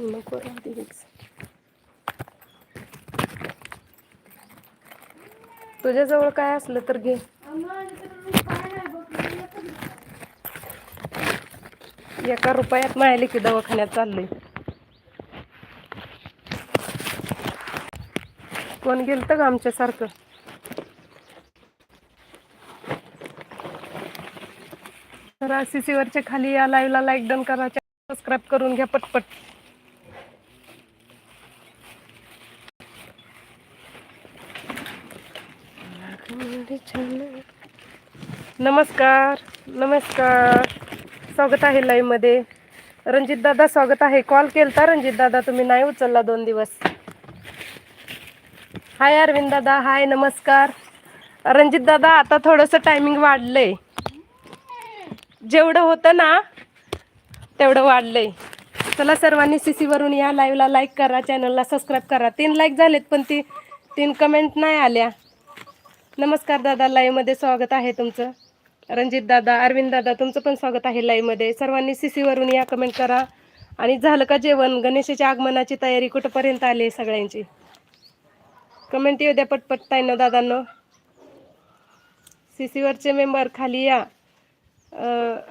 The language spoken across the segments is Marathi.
नको राहू तुझ्याजवळ काय असलं तर घे एका रुपयात मायले की दवाखान्यात चाललोय कोण गेलत ग आमच्यासारखं तर सी सी वरच्या खाली या लाईव्हला लाईक डन करा सबस्क्राईब करून घ्या पटपट नमस्कार नमस्कार. स्वागत आहे लाईव्हमध्ये रणजितदादा रणजित दादा स्वागत आहे. कॉल केलता रणजित दादा तुम्ही? नाही उचलला दोन दिवस. हाय अरविंद दादा हाय नमस्कार. रणजित दादा आता थोडंसं टायमिंग वाढलंय. जेवढं होतं ना तेवढं वाढलंय. चला सर्वांनी सी सीवरून या लाईव्हला लाईक करा चॅनलला सबस्क्राईब करा. तीन लाईक झालेत पण ती तीन कमेंट नाही आल्या. नमस्कार दादा लाईव्हमध्ये स्वागत आहे तुमचं. रणजित दादा अरविंद दादा तुमचं पण स्वागत आहे लाईव्हमध्ये सर्वांनी सी सीवरून या कमेंट करा. आणि झालं का जेवण? गणेशाच्या आगमनाची तयारी कुठंपर्यंत आली आहे सगळ्यांची? कमेंट येऊ द्या पटपट ताईनं दादांनो. सी सीवरचे मेंबर खाली या.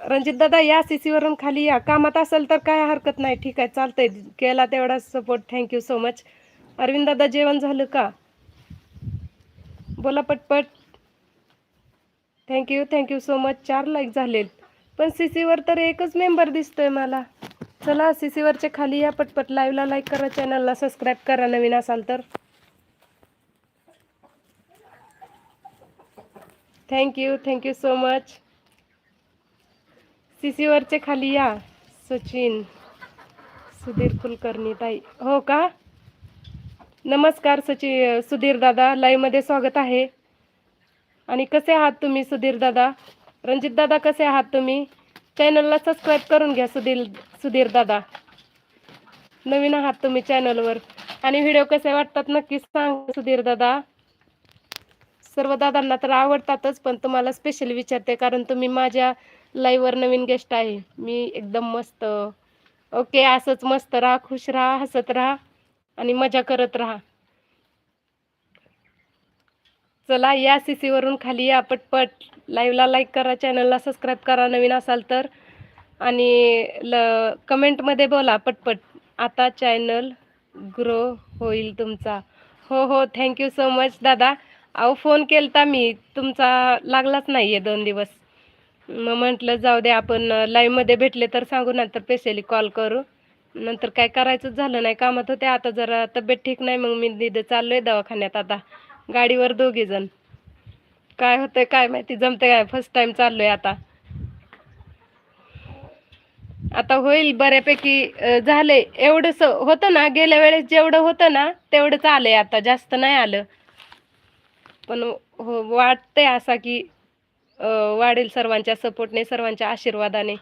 रणजित दादा या सी सीवरून खाली या. कामात असेल तर काय हरकत नाही. ठीक आहे चालतंय. केला तेवढा support thank you so much Arvind दादा जेवण झालं का? बोला पटपट. Thank you thank you so much चार लाईक झालेत. पण सी सीवर तर एकच मेंबर दिसतोय मला. चला सी सीवरच्या खाली या पटपट लाईव्हला लाईक करा चॅनलला सबस्क्राईब करा नवीन असाल तर. Thank you thank you so much C सीवरचे खाली या सचिन. सुधीर कुलकर्णी ताई. हो का? नमस्कार सचि सुधीर दादा. लाईव्हमध्ये स्वागत आहे. आणि कसे आहात तुम्ही सुधीर दादा? रणजित दादा कसे आहात तुम्ही? चॅनलला सबस्क्राईब करून घ्या सुधीर सुधीर दादा. नवीन आहात तुम्ही चॅनलवर आणि व्हिडिओ कसे वाटतात नक्कीच सांग सुधीर दादा. सर्व दादांना तर आवडतातच पण तुम्हाला स्पेशल विचारते कारण तुम्ही माझ्या लाईव्हवर नवीन गेस्ट आहे. मी एकदम मस्त. ओके असंच मस्त राहा खुश राहा हसत राहा आणि मजा करत राहा. चला या सी सीवरून खाली या पटपट. लाईव्हला लाईक करा चॅनलला सबस्क्राईब करा नवीन असाल तर. आणि ल कमेंटमध्ये बोला पटपट. आता चॅनल ग्रो होईल तुमचा. हो हो थँक्यू सो मच दादा. अहो फोन केलता मी. तुमचा लागलाच नाही आहे दोन दिवस. मग म्हटलं जाऊ दे आपण लाईव्हमध्ये भेटले तर सांगू नंतर स्पेशली कॉल करू. नंतर काय करायचंच झालं नाही कामात होते. आता जरा तब्येत ठीक नाही मग मी तिथं चाललो आहे दवाखान्यात आता. गाडीवर दोघे जण. काय होतंय काय माहिती जमते काय? फर्स्ट टाइम चाललोय आता. आता होईल बऱ्यापैकी झाले झालंय. एवढंच होतं ना गेल्या वेळेस जेवढं होतं ना तेवढंच आलंय आता. जास्त नाही आलं. पण हो वाटतंय असा की वाढेल सर्वांच्या सपोर्टने सर्वांच्या आशीर्वादाने.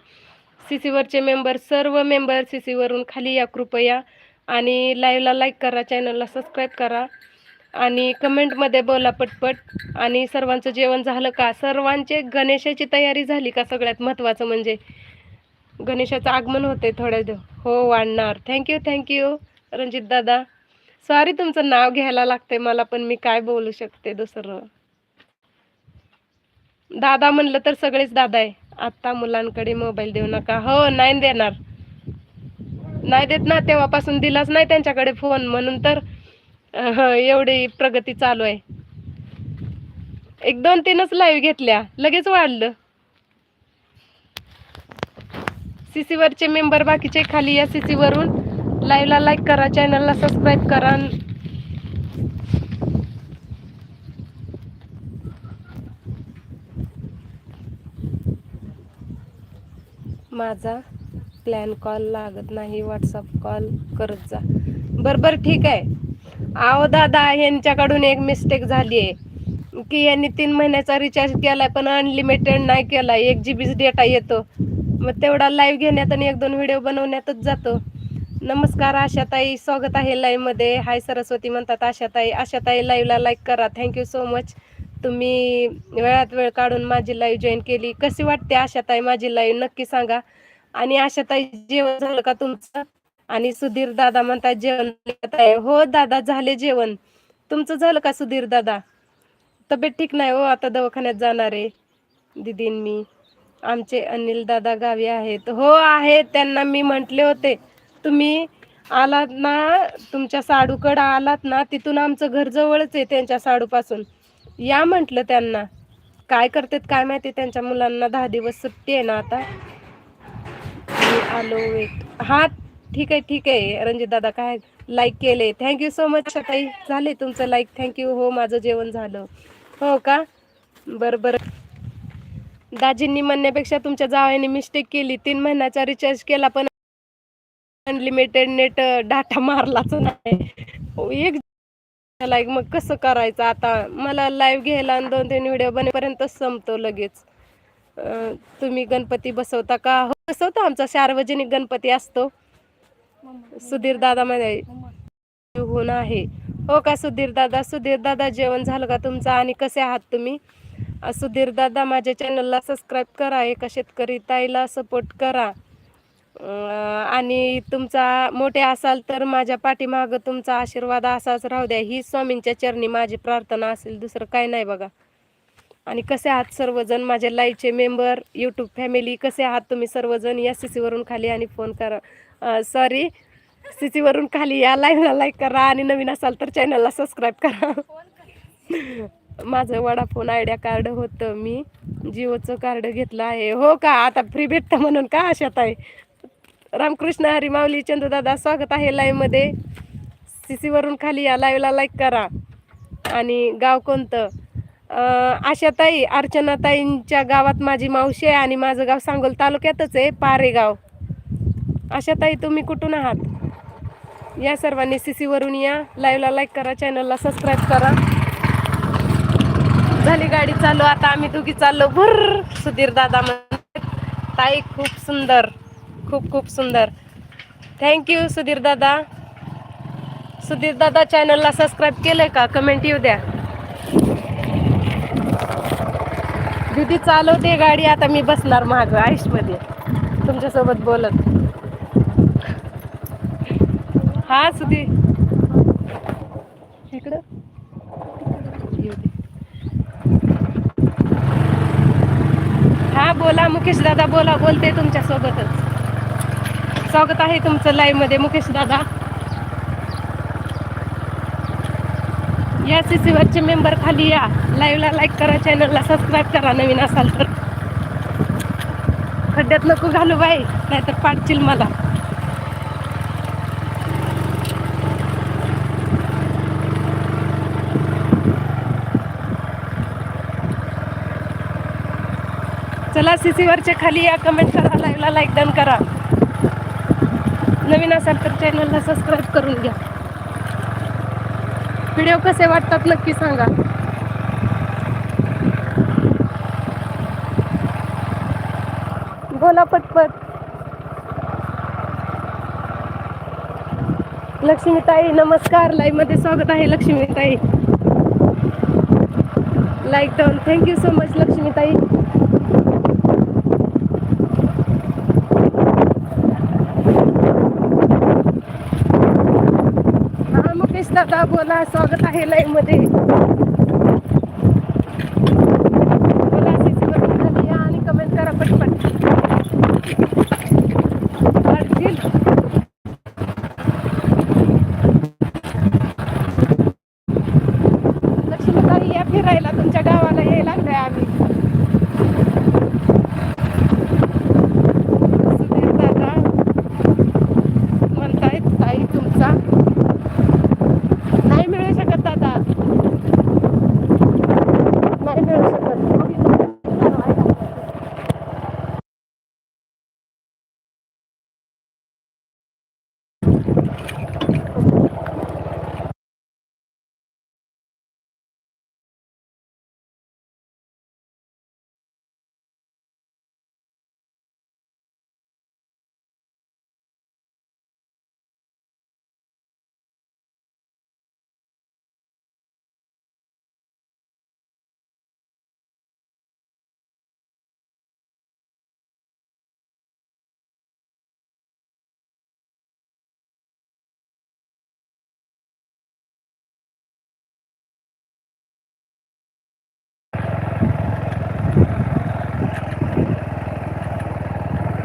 सी सीवरचे मेंबर सर्व मेंबर सीसीवरून खाली या कृपया. आणि लाईव्हला लाईक करा चॅनलला सबस्क्राईब करा. आणि कमेंटमध्ये बोला पटपट. आणि सर्वांचं जेवण झालं का? सर्वांचे गणेशाची तयारी झाली का सगळ्यात महत्त्वाचं म्हणजे? गणेशाचं आगमन होते थोड्या दिव हो वाढणार. थँक्यू थँक्यू रणजित दादा. सॉरी तुमचं नाव घ्यायला लागतंय मला पण मी काय बोलू शकते दुसरं? दादा म्हणलं तर सगळेच दादा आहे. आत्ता मुलांकडे मोबाईल देऊ नका. हो नाही देणार. नाही देत ना तेव्हापासून दिलाच नाही त्यांच्याकडे फोन म्हणून तर एवढी प्रगती चालू आहे. एक दोन तीनच लाईव्ह घेतल्या लगेच वाढलं. सीसीवरचे मेंबर बाकीचे खाली या सीसीवरून लाईव्हला लाईक करा चॅनलला सबस्क्राईब करा. माझा प्लॅन कॉल लागत नाही व्हॉट्सअप कॉल करत जा. बरं बरं ठीक आहे. अहो दादा यांच्याकडून एक मिस्टेक झाली आहे. की यांनी तीन महिन्याचा रिचार्ज केलाय पण अनलिमिटेड नाही केला एक जी बीच डेटा येतो. मग तेवढा लाईव्ह घेण्यात आणि एक दोन व्हिडिओ बनवण्यातच जातो. नमस्कार आशाताई. स्वागत आहे लाईव्हमध्ये हाय सरस्वती म्हणतात आशाताई. आशाताई लाईव्हला लाईक करा. थँक्यू सो मच तुम्ही वेळात वेळ काढून माझी लाईव्ह जॉईन केली. कशी वाटते आशाताई? माझी लाईव्ह नक्की सांगा. आणि आशाताई जेवण झालं का तुमचं? आणि सुधीर दादा म्हणतात जेवण हो दादा झाले जेवण. तुमचं झालं का सुधीर दादा? तब्येत ठीक नाही हो आता दवाखान्यात जाणार आहे. दिदीन मी आमचे अनिल दादा गावी आहेत. हो आहेत त्यांना मी म्हटले होते. तुम्ही आलात ना तुमच्या साडूकडं आलात ना तिथून आमचं घर जवळच आहे त्यांच्या साडूपासून. या म्हटलं त्यांना. काय करतात काय माहिती त्यांच्या मुलांना दहा दिवस सुट्टी आहे ना आता. आलो वेट हा ठीक आहे ठीक आहे. रणजित दादा काय लाईक केले. थँक्यू सो मच ताई. झाले तुमचं लाईक थँक्यू हो माझं जेवण झालं. हो का? बरं बरं. दाजींनी म्हणण्यापेक्षा तुमच्या जावयाने मिस्टेक केली. तीन महिन्याचा रिचार्ज केला पण अनलिमिटेड नेट डाटा मारलाच नाही. हो, एक लाईक मग कसं करायचं आता? मला लाईव्ह घ्यायला आणि दोन तीन व्हिडिओ बनेपर्यंत संपतो लगेच. तुम्ही गणपती बसवता का? हो बसवतो आमचा सार्वजनिक गणपती असतो. सुधीर दादा मध्ये होऊन आहे. हो का सुधीर दादा? सुधीर दादा जेवण झालं का तुमचं? आणि कसे आहात तुम्ही? सुधीर दादा माझ्या चॅनलला सबस्क्राईब करा. एका शेतकरी ताईला सपोर्ट करा. आणि तुमचा मोठे असाल तर माझ्या पाठीमागं तुमचा आशीर्वाद असाच राहू द्या. ही स्वामींच्या चरणी माझी प्रार्थना असेल. दुसरं काय नाही बघा. आणि कसे आहात सर्वजण? माझ्या लाईव्हचे मेंबर यूट्यूब फॅमिली कसे आहात तुम्ही? सर्वजण या सी सीवरून खाली आणि फोन करा. सॉरी सी खाली या लाईव्हला लाईक करा आणि नवीन असाल तर चॅनलला सबस्क्राईब करा. माझं वडाफोन आयडिया कार्ड होतं. मी जिओचं कार्ड घेतलं आहे. हो का? आता फ्री भेटतं म्हणून का अशात आहे? रामकृष्ण हरी माऊली चंद्रदादा स्वागत आहे लाईव्हमध्ये सी सीवरून खाली या लाईव्हला लाईक करा. आणि गाव कोणतं? आशाताई अर्चनाताईंच्या गावात माझी मावशी आहे आणि माझं गाव सांगोल तालुक्यातच आहे पारेगाव. अशा ताई तुम्ही कुठून आहात? या सर्वांनी सी सी वरून या. लाईव्हला लाईक करा चॅनलला सबस्क्राईब करा. झाली गाडी चालू आता आम्ही दोघी चाललो. भुर सुधीर दादा म्हणजे ताई खूप सुंदर खूप खूप सुंदर. थँक्यू सुधीर दादा. सुधीर दादा चॅनलला सबस्क्राईब केलंय का? कमेंट येऊ द्या. दीदी चालवते गाडी. आता मी बसणार माग आयुषमध्ये तुमच्यासोबत बोलत. हा सुधी. इकडं. हा बोला मुकेश दादा बोला बोलते तुमच्या सोबतच. स्वागत आहे तुमचं लाईव्हमध्ये मुकेश दादा. या सी वरचे मेंबर खाली या. लाईव्हला लाईक करा चॅनलला सबस्क्राईब करा नवीन असाल तर. खड्ड्यात नको घालू बाई नाहीतर पाडशील मला. चला सी सीवरच्या खाली या कमेंट करा लाईव्हला लाईक डन करा. नवीन असाल तर चॅनलला सबस्क्राईब करून घ्या. व्हिडिओ कसे वाटतात नक्की सांगा. बोला पटपट. लक्ष्मीताई नमस्कार. लाईव्हमध्ये स्वागत आहे लक्ष्मीताई. लाईक डाऊन थँक्यू सो मच लक्ष्मीताई हा मुकेश दादा बोला स्वागत आहे लाईव्हमध्ये बोला CC वरून खाली या आणि कमेंट करा पटपट वाढतील. लक्ष्मीताई या फिरायला तुमच्या गावाला यायला लागलोय आम्ही सुधीर दादा म्हणतायत ताई तुमचा नाही मिळू शकत दादा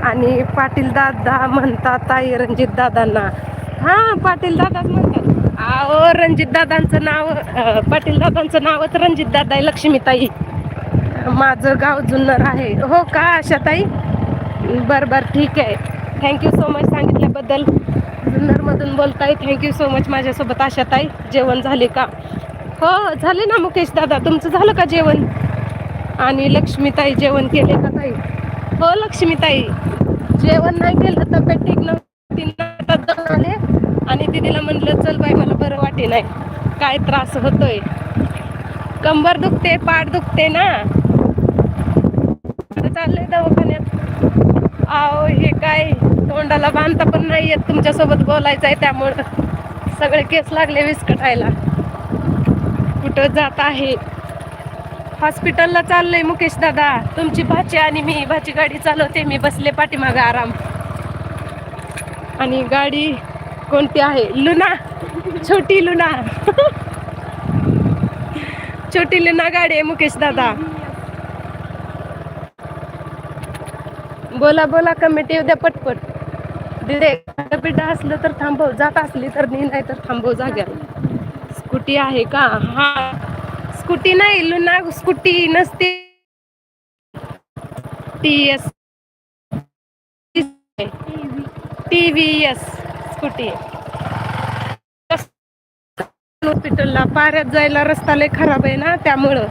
आणि पाटील दादा म्हणतात ताई रणजित दादांना. हा पाटील दादाच म्हणतात. अहो रणजित दादांचं नाव पाटील दादांचं नावच रणजित दादा आहे लक्ष्मीताई. माझं गाव जुन्नर आहे. हो का आशाताई? बरं बरं ठीक आहे. थँक्यू सो मच सांगितल्याबद्दल. जुन्नरमधून बोलताय. थँक्यू सो मच माझ्यासोबत आशाताई. जेवण झाले का? हो झाले ना मुकेश दादा. तुमचं झालं का जेवण? आणि लक्ष्मीताई जेवण केले का ताई? हो लक्ष्मीताई. जेवण नाही केलं तब्येत ठीक नव्हती. जाऊन आले आणि दिदीला म्हणलं चल बाई मला बरं वाटे नाही. काय त्रास होतोय? कंबर दुखते पाठ दुखते ना. चाललंय दवाखान्यात. आहो हे काय? तोंडाला बांधता पण नाही येत तुमच्यासोबत बोलायचं आहे त्यामुळं. सगळे केस लागले विस्कटायला. कुठं जात आहे? हॉस्पिटलला चाललंय मुकेश दादा. तुमची भाची आणि मी भाची गाडी चालवते मी बसले पाठीमागे आराम. आणि गाडी कोणती आहे? लुना. छोटी लुना. छोटी लुना गाडी आहे मुकेश दादा. बोला बोला कमिटी उद्या पटपट. दिदे पिठा असलं तर थांबव. जात असली तर नाही नाही तर थांबव जाग्या स्कूटी आहे का? हा. स्कूटी नाही స్కూటీ स्कूटी नसते. T S T V scooty हॉस्पिटलला पाऱ्यात जायला रस्ता लय खराब आहे ना त्यामुळं.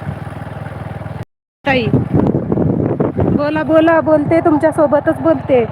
ताई. बोला बोला बोलते तुमच्या सोबतच बोलते.